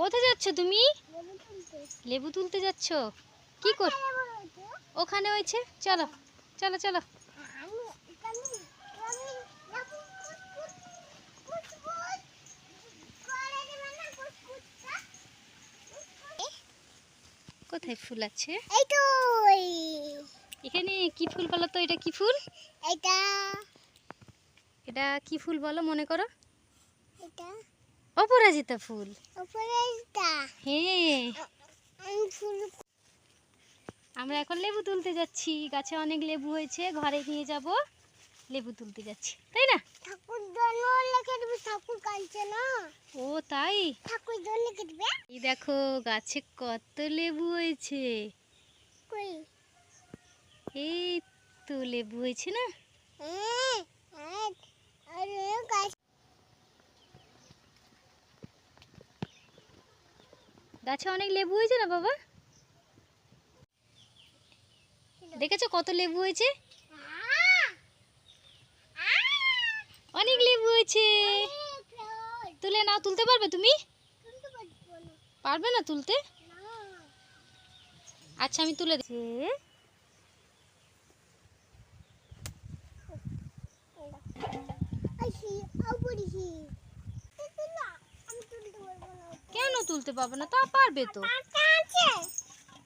কোথায় যাচ্ছ তুমি? লেবু তুলতে যাচ্ছ? কি কর ওখানে হয়েছে। চলো চলো চলো। কোথায় ফুল আছে? এই তো এখানে কি ফুল বলো তো? এটা কি ফুল? এটা এটা কি ফুল বলো মনে করো? এটা। অপরাজিতা ফুল। এটা হ্যাঁ। আমরা এখন লেবু তুলতে যাচ্ছি। গাছে অনেক লেবু হয়েছে ঘরে নিয়ে যাব। লেবু তুলতে যাচ্ছি তাই না? ঠাকুর জন্য লিখে দেবে ঠাকুর কাঁদছে না। ও তাই? ঠাকুর জন্য লিখে দেবে এই দেখো গাছে কত লেবু হয়েছে। কই? এই তো লেবু হয়েছে না হ্যাঁ হ্যাঁ আরে গাছ গাছে অনেক লেবু হয়েছে না বাবা? দেখেছ কত লেবু হয়েছে? অনেক লেবু হয়েছে। তুলে নাও, তুলতে পারবে তুমি? পারবে না তুলতে? আচ্ছা আমি তুলে দিচ্ছি কেন তুলতে পারবে না, তা পারবে তো।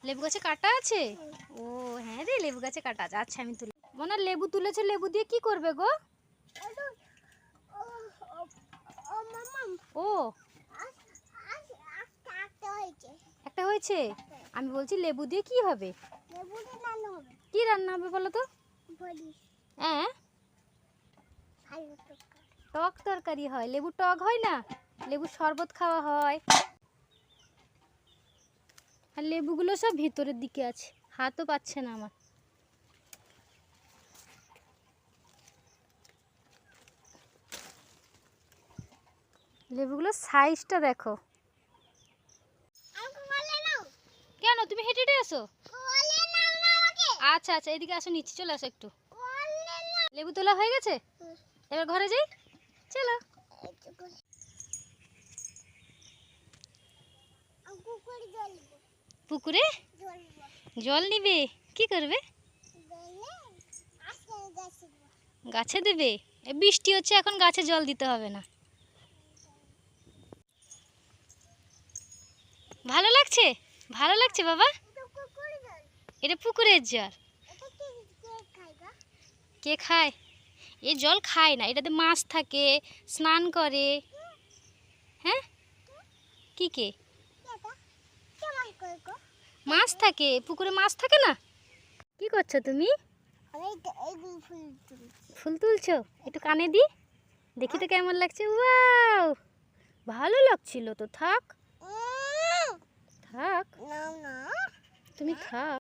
লেবু গাছে কাটা আছে? ও হ্যাঁ রে, লেবু গাছে কাটা আছে। আচ্ছা আমি তুলি মনে লেবু তুলেছে, লেবু দিয়ে কি করবে গো? ও, একটা হয়েছে? আমি বলছি লেবু দিয়ে কি হবে? কি রান্না হবে বলো তো? হ্যাঁ? টক তরকারি হয়। লেবু টক হয় না? লেবু শরবত খাওয়া হয়। আর লেবুগুলো সব ভিতরের দিকে আছে। হাতও পাচ্ছে না আমার। লেবুগুলোর সাইজটা দেখো। কেন? তুমি হেঁটে হেঁটে আসো আচ্ছা আচ্ছা এদিকে আসো নিচে চলে আসো একটু। লেবু তোলা হয়ে গেছে? এবার ঘরে যাই? চলো। পুকুরে? জল নিবে? কি করবে? গাছে দেবে? বৃষ্টি হচ্ছে, এখন গাছে জল দিতে হবে না। ভালো লাগছে? ভালো লাগছে বাবা? এটা পুকুরের জল। কে খায়? এ জল খায় না, এটাতে মাছ থাকে, স্নান করে। হ্যাঁ? কি কে? মাছ থাকে পুকুরে মাছ থাকে না? কি করছ তুমি? ফুল তুলছো? একটু কানে দি। দেখি তো কেমন লাগছে। ওয়াও! ভালো লাগছিল তো থাক। থাক। তুমি থাক।